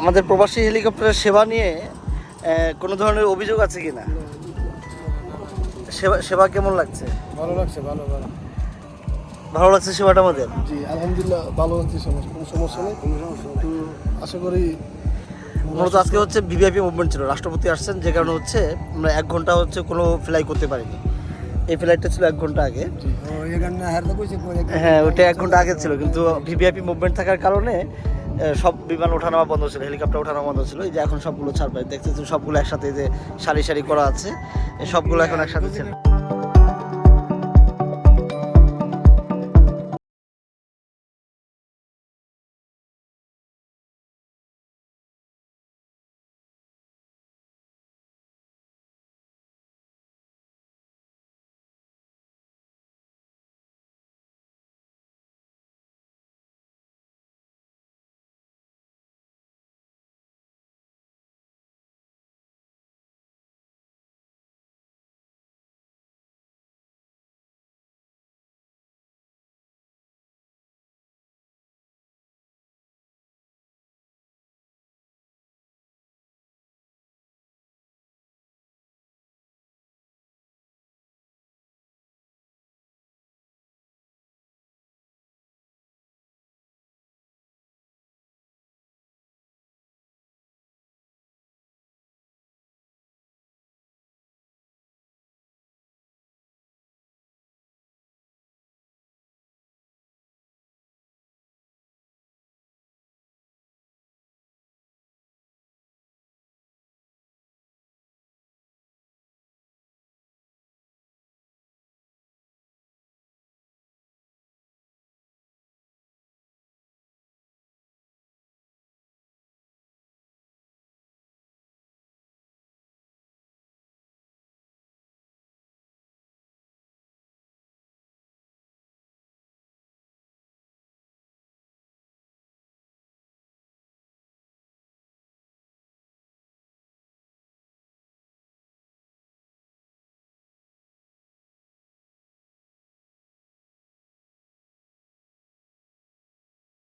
আমাদের প্রবাসী হেলিকপ্টারের সেবা নিয়ে কোনো ধরনের অভিযোগ আছে কি না সেবা সেবা কেমন লাগছে? ভালো লাগছে ভালো ভালো। ভালো লাগছে সেবাটা আমাদের? জি আলহামদুলিল্লাহ ভালো হচ্ছে সমস্যা কোনো সমস্যা নেই। কোনো সমস্যা আশা করি মূলত আজকে হচ্ছে ভিভিআইপি মুভমেন্ট ছিল। রাষ্ট্রপতি আসছেন যে কারণে হচ্ছে আমরা এক ঘণ্টা হচ্ছে কোনো ফ্লাই করতে পারিনি। এই ফ্লাইটটা ছিল এক ঘণ্টা আগে। হ্যাঁ ওটা এক ঘণ্টা আগে ছিল কিন্তু ভিভিআইপি মুভমেন্ট থাকার কারণে সব বিমান ওঠানামা বন্ধ ছিল হেলিকপ্টার ওঠানামা বন্ধ ছিল। এই যে এখন সবগুলো ছাড় পাই দেখতেছি সবগুলো একসাথে যে সারি সারি করা আছে সবগুলো এখন একসাথে ছিল।